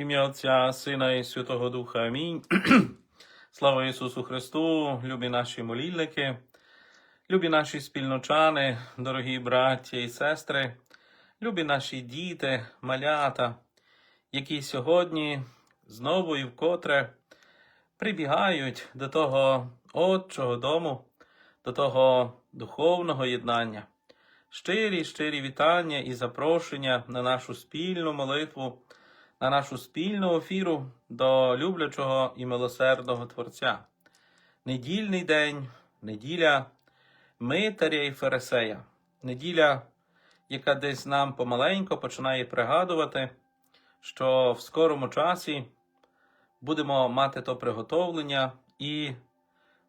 Ім'я Отця, Сина і Святого Духа. Амінь. Слава Ісусу Христу, любі наші молільники, любі наші спільночани, дорогі браття і сестри, любі наші діти, малята, які сьогодні знову і вкотре прибігають до того Отчого дому, до того духовного єднання. Щирі, щирі вітання і запрошення на нашу спільну молитву, на нашу спільну ефіру до люблячого і милосердного Творця. Недільний день, неділя Митаря і Фарисея, неділя, яка десь нам помаленько починає пригадувати, що в скорому часі будемо мати то приготовлення і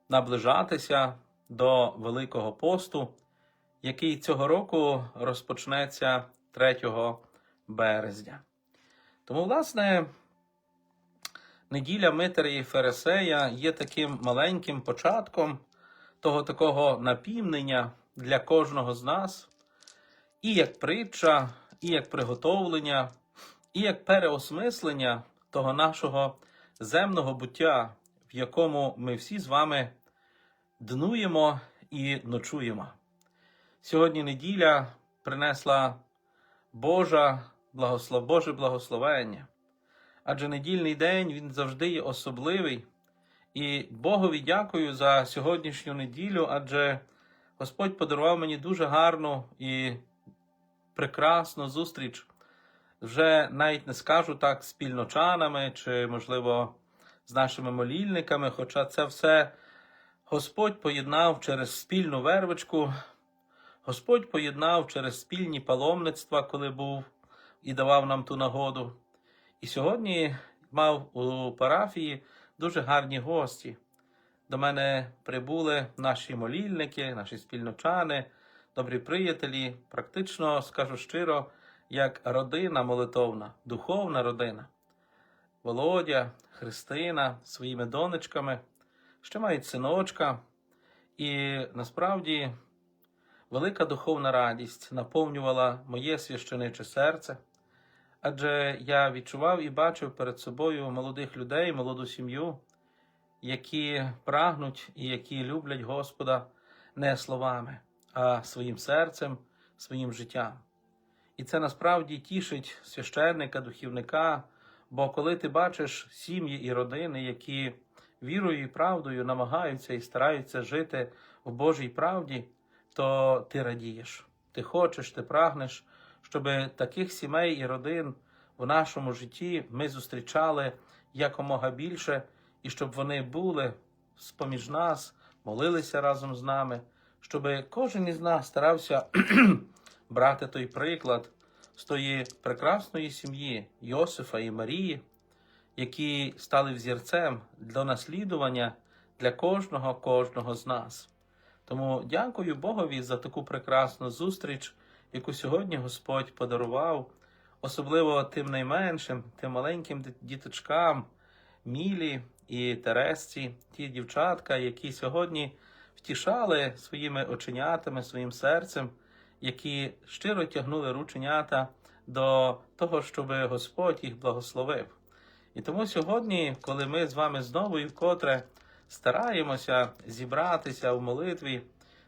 наближатися до Великого посту, який цього року розпочнеться 3 березня. Тому, власне, неділя Митаря і Фересея є таким маленьким початком того такого напівнення для кожного з нас, і як притча, і як приготовлення, і як переосмислення того нашого земного буття, в якому ми всі з вами днуємо і ночуємо. Сьогодні неділя принесла Божа благослов... Боже благословення. Адже недільний день він завжди є особливий. І Богові дякую за сьогоднішню неділю, адже Господь подарував мені дуже гарну і прекрасну зустріч. Вже навіть не скажу так спільночанами чи, можливо, з нашими молільниками, хоча це все Господь поєднав через спільну вервочку, Господь поєднав через спільні паломництва, коли був і давав нам ту нагоду. І сьогодні мав у парафії дуже гарні гості. До мене прибули наші молільники, наші спільночани, добрі приятелі, практично, скажу щиро, як родина молитовна, духовна родина. Володя, Христина своїми донечками, ще мають синочка, і насправді велика духовна радість наповнювала моє священиче серце, адже я відчував і бачив перед собою молодих людей, молоду сім'ю, які прагнуть і які люблять Господа не словами, а своїм серцем, своїм життям. І це насправді тішить священника, духівника, бо коли ти бачиш сім'ї і родини, які вірою і правдою намагаються і стараються жити в Божій правді, то ти радієш. Ти хочеш, ти прагнеш, щоб таких сімей і родин в нашому житті ми зустрічали якомога більше, і щоб вони були з-поміж нас, молилися разом з нами, щоб кожен із нас старався брати той приклад з тої прекрасної сім'ї Йосифа і Марії, які стали взірцем для наслідування для кожного кожного з нас. Тому дякую Богові за таку прекрасну зустріч, яку сьогодні Господь подарував, особливо тим найменшим, тим маленьким діточкам, Мілі і Тересці, ті дівчатка, які сьогодні втішали своїми оченятами, своїм серцем, які щиро тягнули рученята до того, щоб Господь їх благословив. І тому сьогодні, коли ми з вами знову і вкотре стараємося зібратися в молитві,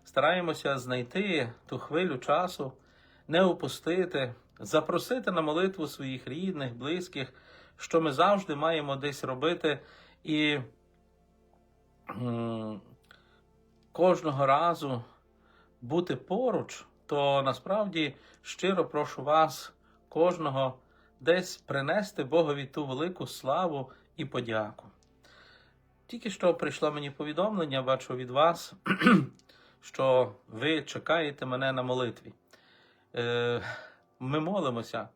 стараємося знайти ту хвилю часу, не упустити, запросити на молитву своїх рідних, близьких, що ми завжди маємо десь робити, і кожного разу бути поруч, то насправді щиро прошу вас, кожного, десь принести Богові ту велику славу і подяку. Тільки що прийшло мені повідомлення, бачу від вас, що ви чекаєте мене на молитві. Е, Ми молимося.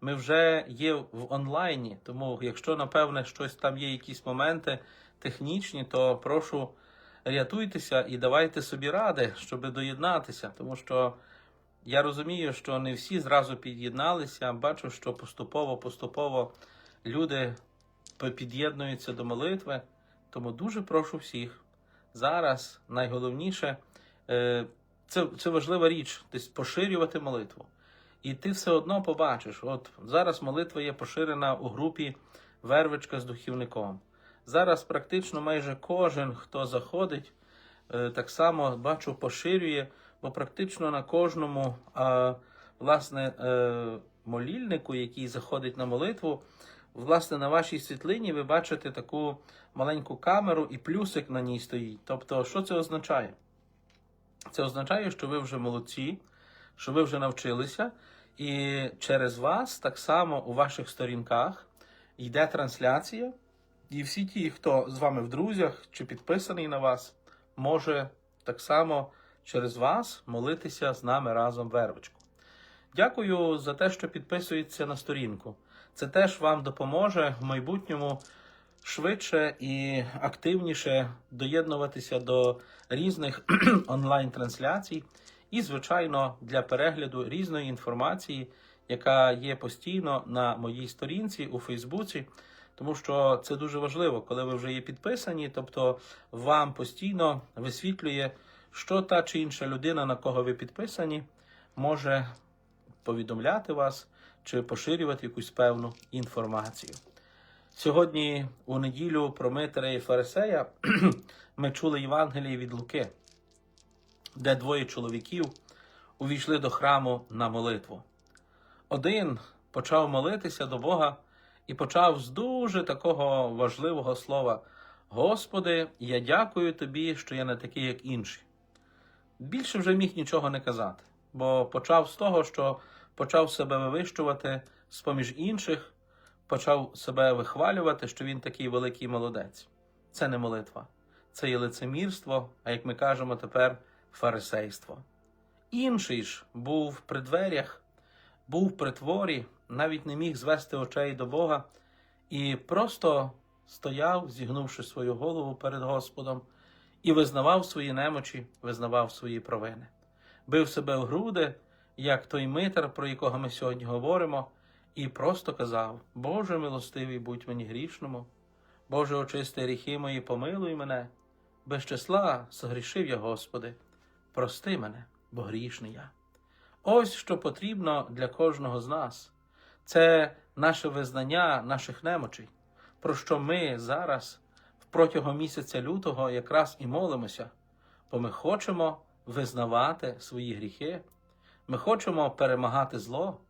Ми вже є в онлайні, тому якщо, напевне, щось там є, якісь моменти технічні, то прошу рятуйтеся і давайте собі ради, щоб доєднатися, тому що я розумію, що не всі зразу під'єдналися. Бачу, що поступово-поступово люди під'єднуються до молитви. Тому дуже прошу всіх зараз найголовніше е, це, це важлива річ, десь поширювати молитву. І ти все одно побачиш. От зараз молитва є поширена у групі Вервичка з духівником. Зараз практично майже кожен, хто заходить, е, так само бачу, поширює, бо практично на кожному власне е, молільнику, який заходить на молитву, власне, на вашій світлині ви бачите таку маленьку камеру і плюсик на ній стоїть. Тобто, що це означає? Це означає, що ви вже молодці, що ви вже навчилися, і через вас так само у ваших сторінках йде трансляція, і всі ті, хто з вами в друзях чи підписаний на вас, може так само через вас молитися з нами разом вервичку. Дякую за те, що підписуєтеся на сторінку. Це теж вам допоможе в майбутньому швидше і активніше доєднуватися до різних онлайн-трансляцій, і, звичайно, для перегляду різної інформації, яка є постійно на моїй сторінці у Фейсбуці. Тому що це дуже важливо, коли ви вже є підписані, тобто вам постійно висвітлює, що та чи інша людина, на кого ви підписані, може повідомляти вас чи поширювати якусь певну інформацію. Сьогодні, у неділю про Митаря і Фарисея, ми чули Євангеліє від Луки, де двоє чоловіків увійшли до храму на молитву. Один почав молитися до Бога і почав з дуже такого важливого слова: Господи, я дякую тобі, що я не такий, як інші. Більше вже міг нічого не казати, бо почав з того, що почав себе вивищувати з поміж інших, почав себе вихвалювати, що він такий великий молодець. Це не молитва, це є лицемірство, а як ми кажемо тепер, фарисейство. Інший ж був при дверях, був при творі, навіть не міг звести очей до Бога і просто стояв, зігнувши свою голову перед Господом, і визнавав свої немочі, визнавав свої провини, бив себе в груди, як той митар, про якого ми сьогодні говоримо, і просто казав: Боже милостивий, будь мені грішному, Боже, очисти гріхи мої, помилуй мене, без числа согрішив я, Господи, прости мене, бо грішний я. Ось що потрібно для кожного з нас. Це наше визнання наших немочей, про що ми зараз протягом місяця лютого якраз і молимося, бо ми хочемо визнавати свої гріхи, ми хочемо перемагати зло,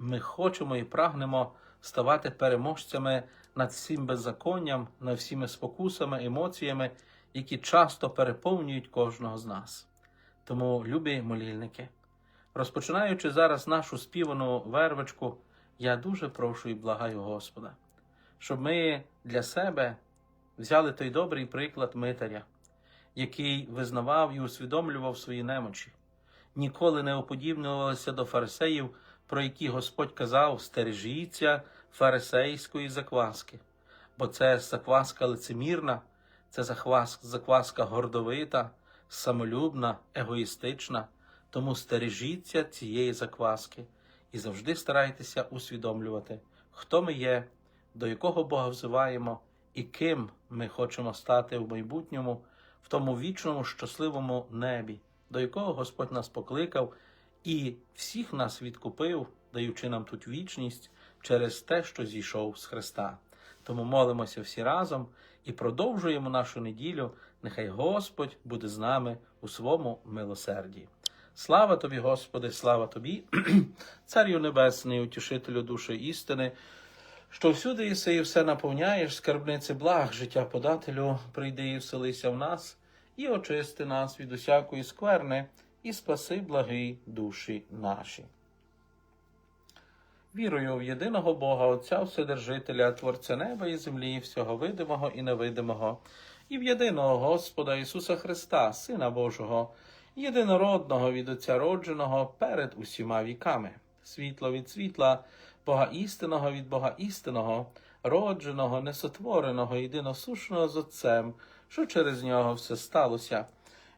ми хочемо і прагнемо ставати переможцями над всім беззаконням, над всіми спокусами, емоціями, які часто переповнюють кожного з нас. Тому, любі молільники, розпочинаючи зараз нашу співану вервочку, я дуже прошу і благаю Господа, щоб ми для себе взяли той добрий приклад Митаря, який визнавав і усвідомлював свої немочі, ніколи не уподібнювалися до фарисеїв, про які Господь казав: стережіться фарисейської закваски, бо це закваска лицемірна, це закваска, гордовита, самолюбна, егоїстична. Тому стережіться цієї закваски і завжди старайтеся усвідомлювати, хто ми є, до якого Бога взиваємо і ким ми хочемо стати в майбутньому, в тому вічному щасливому небі, до якого Господь нас покликав і всіх нас відкупив, даючи нам тут вічність через те, що зійшов з Христа. Тому молимося всі разом і продовжуємо нашу неділю. Нехай Господь буде з нами у своєму милосерді. Слава тобі, Господи, слава тобі, Царю Небесний, утішителю душі істини, що всюди єси і все наповняєш, скарбниці благ, життя подателю, прийди і вселися в нас, і очисти нас від усякої скверни, і спаси благий душі наші. Вірую в єдиного Бога, Отця Вседержителя, Творця неба і землі, всього видимого і невидимого, і в єдиного Господа Ісуса Христа, Сина Божого, єдинородного від Отця родженого перед усіма віками, світло від світла, Бога істинного від Бога істинного, родженого, несотвореного, єдиносушного з Отцем, що через нього все сталося.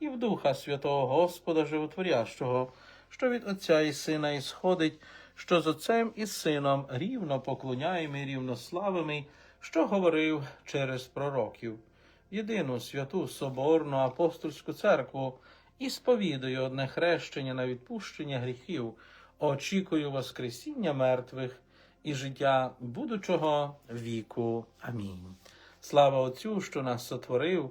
і в Духа Святого Господа Животворящого, що від Отця і Сина ісходить, що з Отцем і Сином рівно поклоняємо і рівно славимо, що говорив через пророків, єдину святу Соборну апостольську церкву і сповідую одне хрещення на відпущення гріхів, очікую Воскресіння мертвих і життя будучого віку. Амінь. Слава Отцю, що нас сотворив,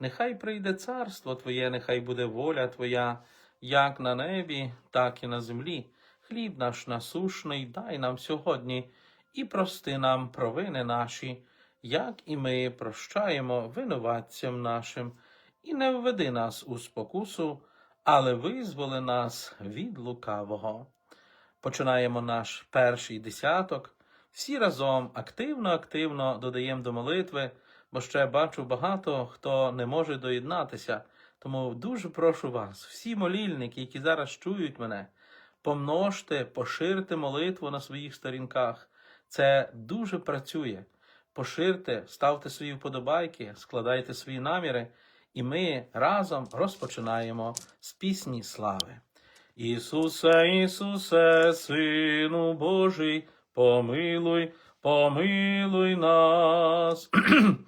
нехай прийде царство Твоє, нехай буде воля Твоя, як на небі, так і на землі. Хліб наш насушний дай нам сьогодні, і прости нам провини наші, як і ми прощаємо винуватцям нашим, і не введи нас у спокусу, але визволи нас від лукавого. Починаємо наш перший десяток. Всі разом активно-активно додаємо до молитви, бо ще бачу багато хто не може доєднатися. Тому дуже прошу вас, всі молільники, які зараз чують мене, помножте, поширте молитву на своїх сторінках. Це дуже працює. Поширте, ставте свої вподобайки, складайте свої наміри, і ми разом розпочинаємо з пісні слави. Ісусе, Ісусе, Сину Божий, помилуй, помилуй нас.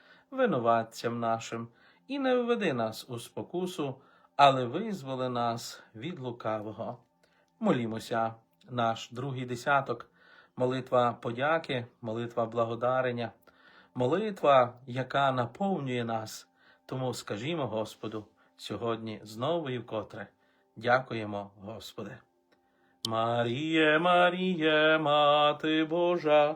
винуватцям нашим, і не введи нас у спокусу, але визволи нас від лукавого. Молімося, наш другий десяток, молитва подяки, молитва благодарення, молитва, яка наповнює нас. Тому скажімо Господу сьогодні знову і вкотре. Дякуємо, Господи. Маріє, Маріє, Мати Божа,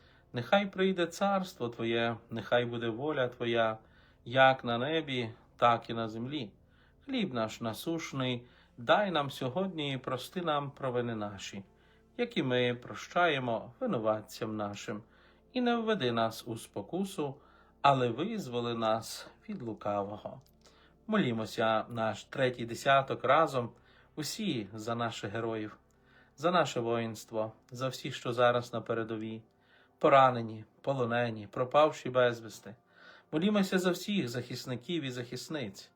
нехай прийде царство Твоє, нехай буде воля Твоя, як на небі, так і на землі. Хліб наш насушний, дай нам сьогодні і прости нам провини наші, як і ми прощаємо винуватцям нашим, і не введи нас у спокусу, але визволи нас від лукавого. Молімося наш третій десяток разом, усі за наших героїв, за наше воїнство, за всіх, що зараз на передовій, поранені, полонені, пропавші безвісти. Молімося за всіх захисників і захисниць,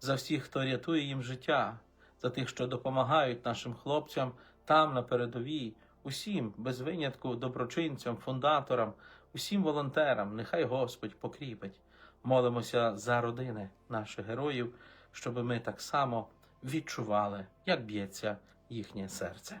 за всіх, хто рятує їм життя, за тих, що допомагають нашим хлопцям там на передовій, усім, без винятку, доброчинцям, фундаторам, усім волонтерам, нехай Господь покріпить. Молимося за родини наших героїв, щоб ми так само відчували, як б'ється їхнє серце.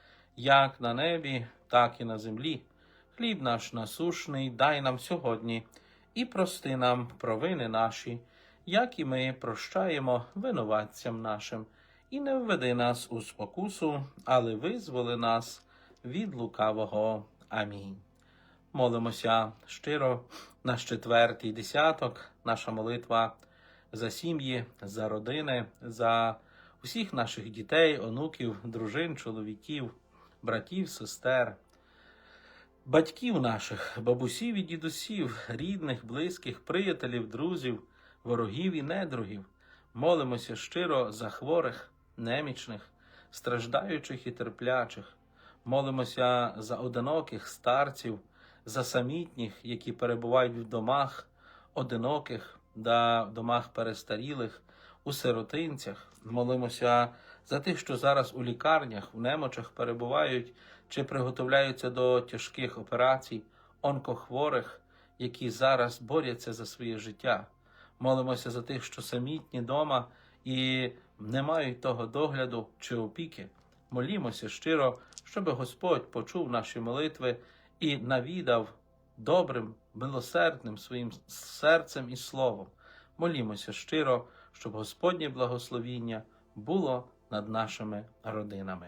як на небі, так і на землі. Хліб наш насушний, дай нам сьогодні, і прости нам провини наші, як і ми прощаємо винуватцям нашим, і не введи нас у спокусу, але визволи нас від лукавого. Амінь. Молимося щиро наш четвертий десяток, наша молитва за сім'ї, за родини, за усіх наших дітей, онуків, дружин, чоловіків, братів, сестер, батьків наших, бабусів і дідусів, рідних, близьких, приятелів, друзів, ворогів і недругів. Молимося щиро за хворих, немічних, страждаючих і терплячих. Молимося за одиноких старців, за самітніх, які перебувають в домах одиноких, да в домах перестарілих, у сиротинцях. Молимося за тих, що зараз у лікарнях, в немочах перебувають чи приготовляються до тяжких операцій, онкохворих, які зараз борються за своє життя. Молимося за тих, що самітні дома і не мають того догляду чи опіки. Молімося щиро, щоб Господь почув наші молитви і навідав добрим, милосердним своїм серцем і словом. Молімося щиро, щоб Господнє благословіння було над нашими родинами.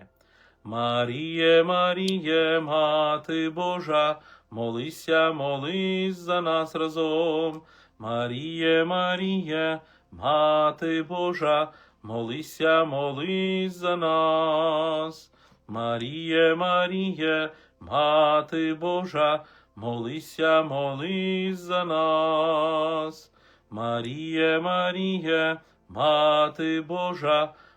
Маріє, Маріє, Мати Божа, молися, молись за нас разом. Маріє, Маріє, Мати Божа, молися, молись за нас. Маріє, Маріє, Мати Божа, молися, молись за нас. Маріє, Маріє, Мати Божа,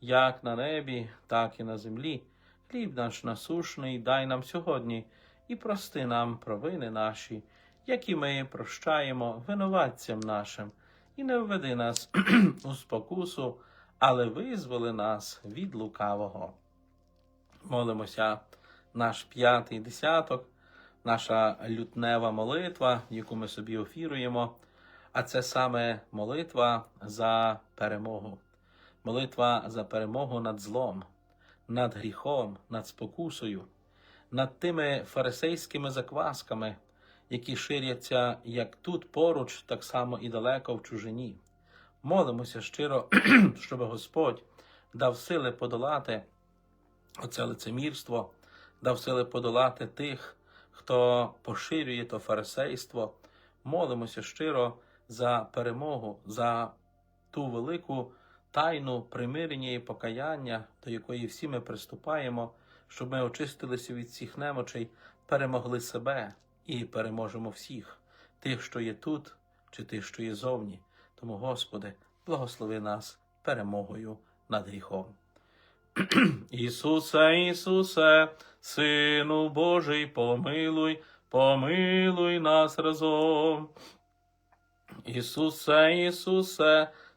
як на небі, так і на землі. Хліб наш насушний, дай нам сьогодні, і прости нам провини наші, як і ми прощаємо винуватцям нашим, і не введи нас у спокусу, але визволи нас від лукавого. Молимося наш п'ятий десяток, наша лютнева молитва, яку ми собі офіруємо, а це саме молитва за перемогу, молитва за перемогу над злом, над гріхом, над спокусою, над тими фарисейськими заквасками, які ширяться як тут поруч, так само і далеко в чужині. Молимося щиро, щоб Господь дав сили подолати оце лицемірство, дав сили подолати тих, хто поширює то фарисейство. Молимося щиро за перемогу, за ту велику тайну примирення і покаяння, до якої всі ми приступаємо, щоб ми очистилися від всіх немочей, перемогли себе і переможемо всіх, тих, що є тут, чи тих, що є зовні. Тому, Господи, благослови нас перемогою над гріхом. Ісусе, Ісусе, Сину Божий, помилуй, помилуй нас разом. Ісусе, Ісусе,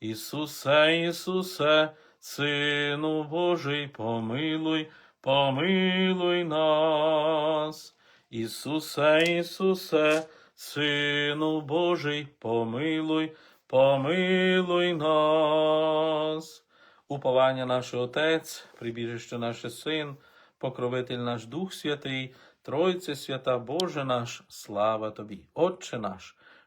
Ісусе, Ісусе, Сину Божий, помилуй, помилуй нас. Ісусе, Ісусе, Сину Божий, помилуй, помилуй нас. Уповання наш Отець, прибіжище наше Син, покровитель наш Дух Святий, Тройце свята Боже наш, слава Тобі, Отче наш,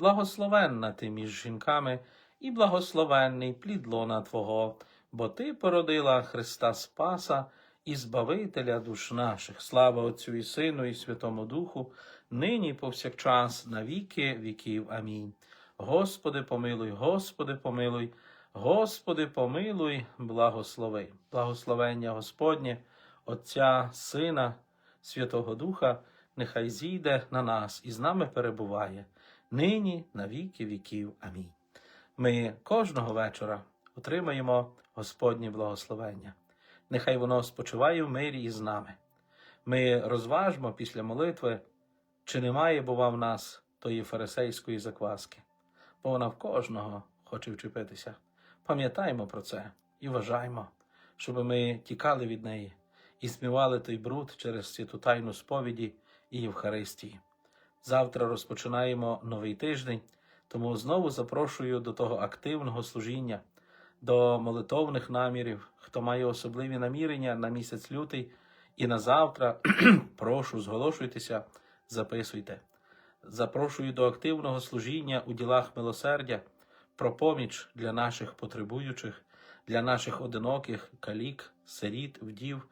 благословенна ти між жінками, і благословенний плід лона Твого, бо Ти породила Христа Спаса і Збавителя душ наших. Слава Отцю і Сину, і Святому Духу, нині повсякчас, на віки віків. Амінь. Господи, помилуй, Господи, помилуй, Господи, помилуй, благослови. Благословення Господнє, Отця, Сина, Святого Духа, нехай зійде на нас і з нами перебуває, нині на віки віків. Амінь. Ми кожного вечора отримаємо Господнє благословення. Нехай воно спочиває в мирі із нами. Ми розважмо після молитви, чи немає, бува, в нас тої фарисейської закваски, бо вона в кожного хоче вчепитися. Пам'ятаймо про це і вважаймо, щоб ми тікали від неї і змивали той бруд через святу тайну сповіді і Євхаристії. Завтра розпочинаємо новий тиждень, тому знову запрошую до того активного служіння, до молитовних намірів. Хто має особливі намірення на місяць лютий і на завтра, прошу, зголошуйтеся, записуйте. Запрошую до активного служіння у ділах милосердя про поміч для наших потребуючих, для наших одиноких калік, сиріт, вдів,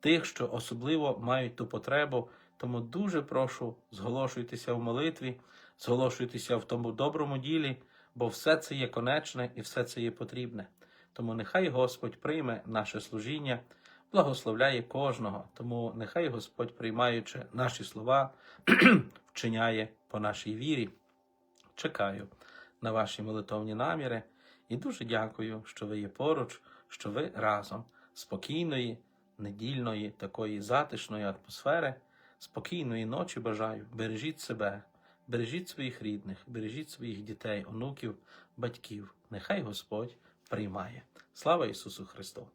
тих, що особливо мають ту потребу. Тому дуже прошу, зголошуйтеся в молитві, зголошуйтеся в тому доброму ділі, бо все це є конечне і все це є потрібне. Тому нехай Господь прийме наше служіння, благословляє кожного. Тому нехай Господь, приймаючи наші слова, вчиняє по нашій вірі. Чекаю на ваші молитовні наміри і дуже дякую, що ви є поруч, що ви разом спокійної, недільної, такої затишної атмосфери, спокійної ночі бажаю. Бережіть себе, бережіть своїх рідних, бережіть своїх дітей, онуків, батьків. Нехай Господь приймає. Слава Ісусу Христу!